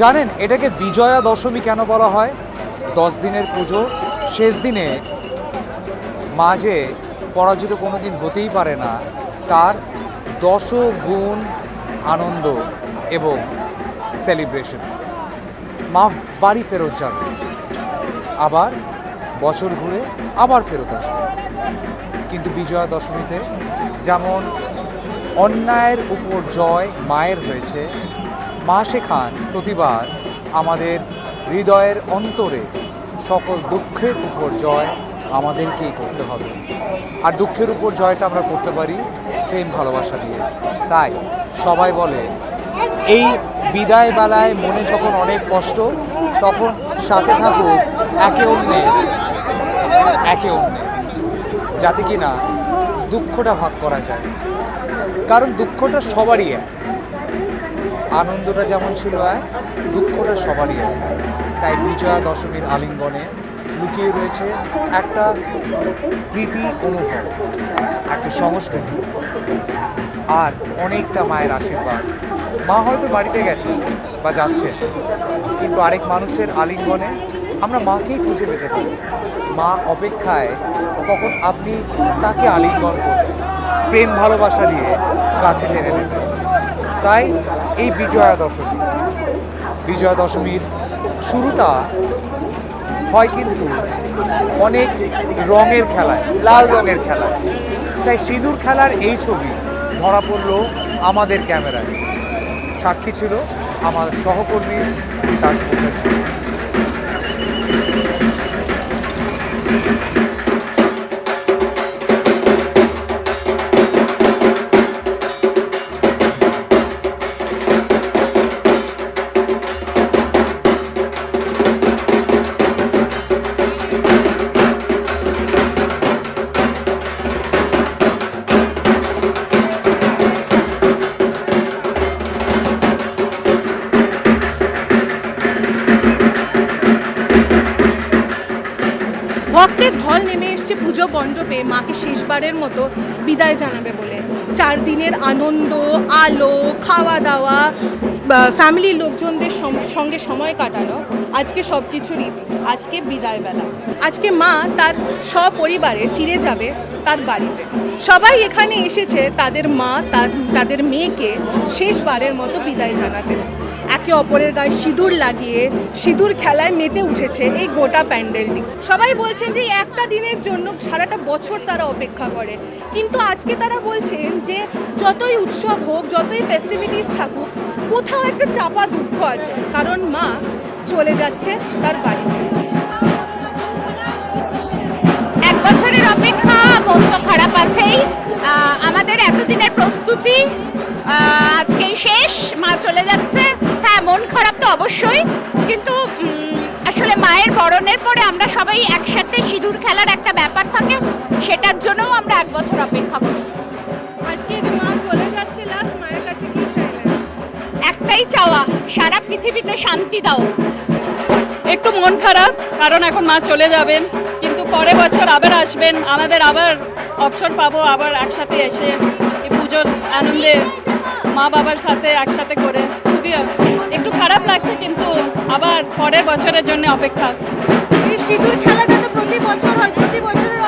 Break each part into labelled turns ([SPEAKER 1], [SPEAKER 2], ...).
[SPEAKER 1] জানেন, এটাকে বিজয়া দশমী কেন বলা হয়? দশ দিনের পুজো, শেষ দিনে মাঝে পরাজিত কোনো দিন হতেই পারে না। তার দশ গুণ আনন্দ এবং সেলিব্রেশন মা বাড়ি ফেরত যাবে আবার বছর ঘুরে আবার ফেরত আসবে। কিন্তু বিজয়া দশমীতে যেমন অন্যায়ের উপর জয় মায়ের হয়েছে মা শেখান প্রতিবার আমাদের হৃদয়ের অন্তরে সকল দুঃখের উপর জয় আমাদেরকেই করতে হবে। আর দুঃখের উপর জয়টা আমরা করতে পারি প্রেম, ভালোবাসা দিয়ে। তাই সবাই বলে, এই বিদায় বেলায় মনে যখন অনেক কষ্ট, তখন সাথে থাকুক একে অন্যের একে অন্যের। যাতে কিনা দুঃখটা ভাগ করা যায়। কারণ দুঃখটা সবারই এক। আনন্দটা যেমন ছিল এক দুঃখটা সবারই এক। তাই বিজয়া দশমীর আলিঙ্গনে লুকিয়ে রয়েছে একটা প্রীতি অনুভব, একটা সংস্কৃতি আর অনেকটা মায়ের আশীর্বাদ। মা হয়তো বাড়িতে গেছে বা যাচ্ছে, কিন্তু আরেক মানুষের আলিঙ্গনে আমরা মাকেই খুঁজে পেতে পারি। মা অপেক্ষায় কখন আপনি তাকে আলিঙ্গন করবেন? প্রেম ভালোবাসা দিয়ে কাছে টেনে নেবেন। তাই এই বিজয়া দশমী। বিজয়া দশমীর শুরুটা হয় কিন্তু অনেক রঙের খেলায়, লাল রঙের খেলায়। তাই সিঁদুর খেলার এই ছবি ধরা পড়ল আমাদের ক্যামেরায়। সাক্ষী ছিল আমার সহকর্মী তিতাস মুখার্জি।
[SPEAKER 2] পুজো মণ্ডপে মাকে শেষবারের মতো বিদায় জানাবে বলে। চার দিনের আনন্দ, আলো, খাওয়া দাওয়া ফ্যামিলির লোকজনদের সঙ্গে সময় কাটানো আজকে সব ইতি আজকে বিদায় বেলা আজকে মা তার সপরিবারে ফিরে যাবে তার বাড়িতে। সবাই এখানে এসেছে তাদের মা, তার, তাদের মেয়েকে শেষবারের মতো বিদায় জানাতে। একে অপরের গায়ে সিঁদুর লাগিয়ে সিঁদুর খেলায় মেতে উঠেছে এই গোটা প্যান্ডেলটি। সবাই বলছেন যে একটা দিনের জন্য সারাটা বছর তারা অপেক্ষা করে। কিন্তু আজকে তারা বলছেন যে যতই উৎসব হোক, যতই ফেস্টিভিটিস থাকুক, কোথাও একটা চাপা দুঃখ আছে। কারণ মা চলে যাচ্ছে তার বাড়িতে
[SPEAKER 3] এক বছরের অপেক্ষা, মন তো খারাপ আছেই। আমাদের এতদিনের প্রস্তুতি আজকেই শেষ। মা চলে যাচ্ছে অবশ্যই। কিন্তু আসলে মায়ের বরণের পরে আমরা সবাই একসাথে সিঁদুর খেলার একটা ব্যাপার থাকে সেটার জন্যও আমরা এক বছর অপেক্ষা করি।
[SPEAKER 2] আজকে যে মা চলে যাচ্ছে লাস্ট মায়ের কাছে কি চাইলেন?
[SPEAKER 3] একটাই চাওয়া সারা পৃথিবীতে শান্তি দাও।
[SPEAKER 4] একটু মন খারাপ কারণ এখন মা চলে যাবেন কিন্তু পরের বছর আবার আসবেন আমাদের আবার অবসর পাবো আবার একসাথে এসে এই পুজোর আনন্দে মা বাবার সাথে একসাথে করে। খুবই একটু খারাপ লাগছে কিন্তু আবার পরের বছরের জন্য অপেক্ষা।
[SPEAKER 2] সিঁদুর খেলাটা তো প্রতি বছর হয় প্রতি বছরের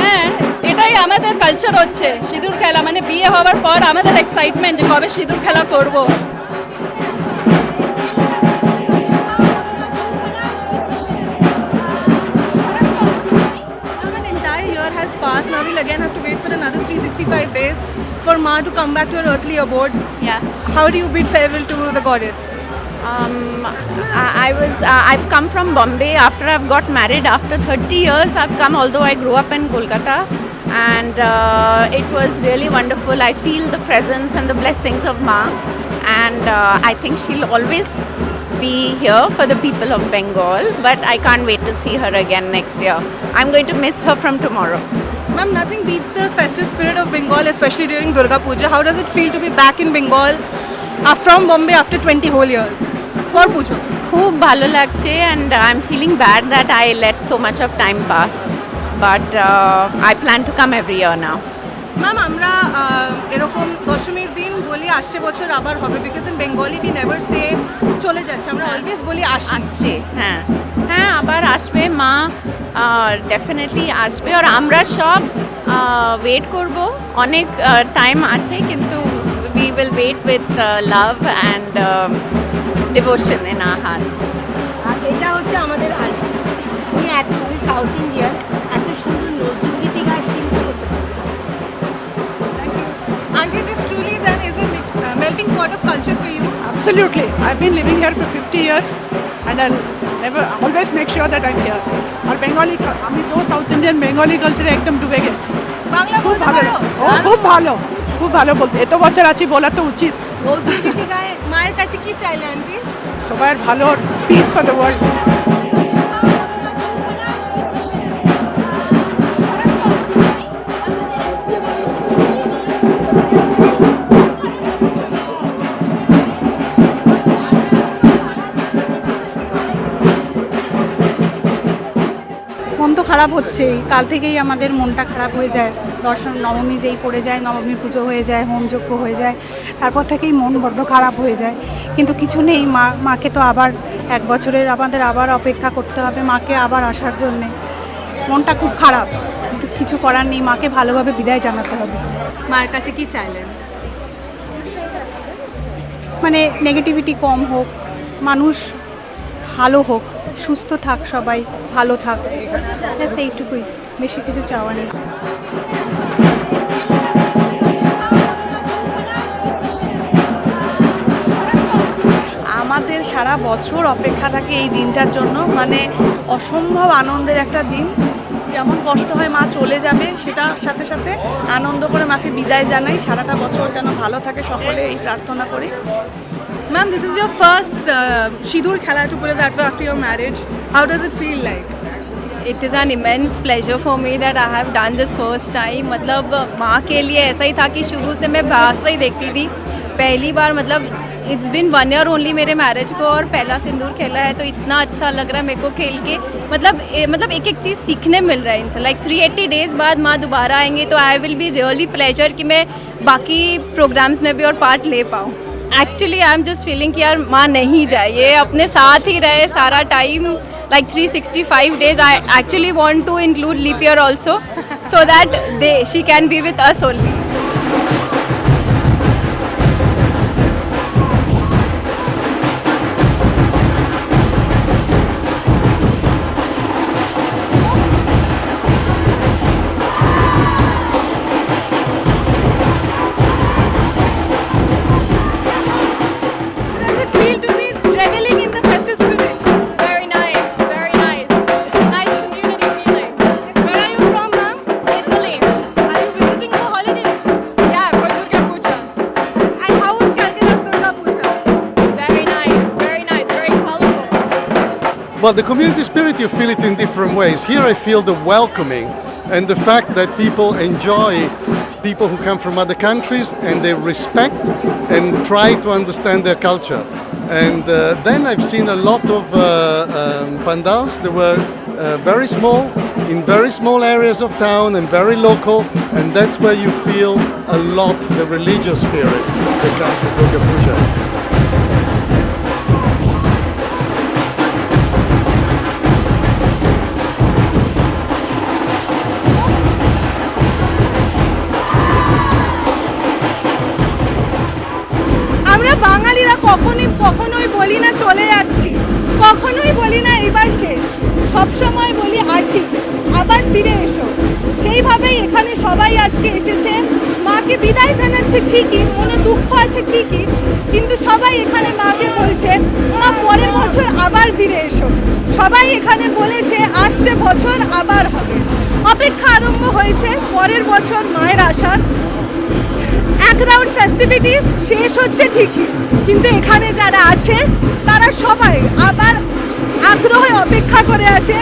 [SPEAKER 4] হ্যাঁ এটাই আমাদের কালচার হচ্ছে সিঁদুর খেলা। মানে বিয়ে হওয়ার পর আমাদের এক্সাইটমেন্ট যে কবে সিঁদুর খেলা করব।
[SPEAKER 2] Passed. Now we'll again have to wait for another 365 days. For Ma to come back to her earthly abode.
[SPEAKER 5] Yeah.
[SPEAKER 2] How do you bid farewell to the goddess?
[SPEAKER 5] Um, I, I was. Uh, I've come from Bombay after I've got married. After 30 years, I've come. Although I grew up in Kolkata, and uh, it was really wonderful. I feel the presence and the blessings of Ma, and uh, I think she'll always be here for the people of Bengal. But I can't wait to see her again next year. I'm going to miss her from tomorrow.
[SPEAKER 2] Ma'am, nothing beats the festive spirit of Bengal, especially during Durga Puja. How does it feel to be back in Bengal uh, from Bombay after 20 whole years for Pujo?
[SPEAKER 5] খুব ভালো লাগছে and I am feeling bad that I let so much of time pass but I plan to come every year now
[SPEAKER 2] ma'am আমরা এরকম দশমীর দিন বলি আসছে বছর আবার হবে because in Bengali we never say চলে যাচ্ছে আমরা অলওয়েজ বলি আসি
[SPEAKER 5] আসছে হ্যাঁ। হ্যাঁ আবার আসবে মা ডেফিনেটলি আসবে। আর আমরা সব ওয়েট করব। অনেক টাইম আছে কিন্তু we will wait with love and devotion in our
[SPEAKER 6] hearts এটা হচ্ছে আমাদের আন্টি উনি এত সাউথ ইন্ডিয়ান এত সুন্দর Nazrul
[SPEAKER 2] Auntie, this truly then is a uh, melting pot of culture for you.
[SPEAKER 7] Absolutely. I've been living here for 50 years and I'll never always make sure that I'm here. আর Bengali আমি তো south Indian Bengali কালচারে একদম ডুবে গেছি
[SPEAKER 2] বাংলা
[SPEAKER 7] খুব ভালো ও খুব ভালো খুব ভালো বলতে এত বছর আছি বলা তো উচিত
[SPEAKER 2] মায়ের কাছে কি চাইলে আন্টি
[SPEAKER 7] সবার ভালো পিস ফর দ্য ওয়ার্ল্ড
[SPEAKER 8] খারাপ হচ্ছেই। কাল থেকেই আমাদের মনটা খারাপ হয়ে যায়। দর্শন নবমী যেই পড়ে যায় নবমী পুজো হয়ে যায় হোমযজ্ঞ হয়ে যায় তারপর থেকেই মন বড্ড খারাপ হয়ে যায়। কিন্তু কিছু নেই মা মাকে তো আবার এক বছরের আমাদের আবার অপেক্ষা করতে হবে মাকে আবার আসার জন্যে। মনটা খুব খারাপ কিন্তু কিছু করার নেই মাকে ভালোভাবে বিদায় জানাতে হবে।
[SPEAKER 2] মার কাছে কি চাইলেন?
[SPEAKER 8] মানে নেগেটিভিটি কম হোক মানুষ ভালো হোক সুস্থ থাক সবাই, ভালো থাক। ব্যাস, এইটুকুই। বেশি কিছু চাওয়া নেই।
[SPEAKER 9] আমাদের সারা বছর অপেক্ষা থাকে এই দিনটার জন্য। মানে অসম্ভব আনন্দের একটা দিন। যেমন কষ্ট হয় মা চলে যাবে, সেটার সাথে সাথে আনন্দ করে মাকে বিদায় জানাই। সারাটা বছর যেন ভালো থাকে, সকলে এই প্রার্থনা করি।
[SPEAKER 2] Ma'am, this is your first uh, Shidur Khala, to put it that way, after your marriage. How does it feel like?
[SPEAKER 4] It is an immense pleasure for me that I have done this first time मतलब माँ के लिए ऐसा ही था कि शुरू से मैं बाहर से ही देखती थी। पहली बार मतलब it's been one year only मेरे मैरिज को और पहला सिंदूर खेला है तो इतना अच्छा लग रहा है मेरे को खेल के। मतलब ए, मतलब एक एक चीज़ सीखने मिल रहा है इनसे। लाइक थ्री एट्टी डेज़ बाद माँ दोबारा आएँगे तो I will be really pleasure कि मैं बाकी प्रोग्राम्स में भी और पार्ट ले पाऊँ। Actually I am just feeling कि यार माँ नहीं जाए। ये अपने साथ ही रहे सारा time like 365 days I actually want to include leap also so that they she can be with us only
[SPEAKER 10] Well, the community spirit, you feel it in different ways. Here, I feel the welcoming and the fact that people enjoy people who come from other countries and they respect and try to understand their culture. And uh, then I've seen a lot of uh, um, pandals. They were uh, very small, in very small areas of town and very local, and that's where you feel a lot the religious spirit that comes with Durga Puja.
[SPEAKER 2] বাঙালিরা কখনোই কখনোই বলি না চলে যাচ্ছি। কখনোই বলি না এবার শেষ। সব সময় বলি আসি, আবার ফিরে এসো। সেইভাবেই এখানে সবাই আজকে এসেছে। মাকে বিদায় জানাচ্ছে ঠিকই, মনে দুঃখ আছে ঠিকই, কিন্তু সবাই এখানে মাকে বলছে, মা, পরের বছর আবার ফিরে এসো। সবাই এখানে বলেছে, আসছে বছর, আবার হবে। অপেক্ষা আরম্ভ হয়েছে, পরের বছর মায়ের আসার। এক রাউন্ড ফেস্টিভিটিস শেষ হচ্ছে ঠিকই। কিন্তু এখানে যারা আছে, তারা সবাই আবার আগ্রহে অপেক্ষা করে আছে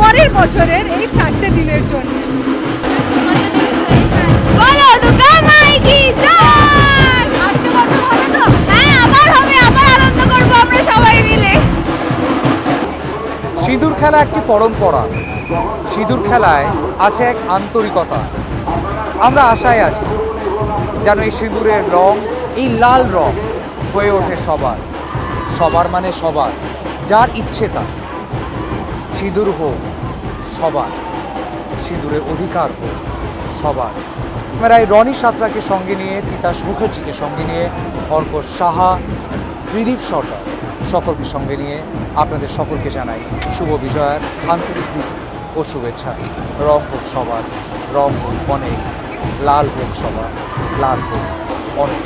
[SPEAKER 2] পরের বছরের এই চারটে দিনের জন্য। হ্যাঁ সবাই মিলে।
[SPEAKER 1] সিঁদুর খেলা একটি পরম্পরা। সিঁদুর খেলায় আছে এক আন্তরিকতা। আমরা আশায় আছি। যেন এই সিঁদুরের রং, এই লাল রং হয়ে ওঠে সবার। সবার মানে সবার, যার ইচ্ছে তা সিঁদুর হোক, সবার। সিঁদুরের অধিকার হোক, সবার। ক্যামেরায় রনি সাঁতরাকে সঙ্গে নিয়ে, তিতাস মুখার্জিকে সঙ্গে নিয়ে অর্ক সাহা, ত্রিদীপ সরকার সকলকে সঙ্গে নিয়ে আপনাদের সকলকে জানাই শুভ বিজয়ের আন্তরিক ও শুভেচ্ছা। রং হোক সবার, রং হোক অনেক লাল হোক সবার লাল হোক অনেক।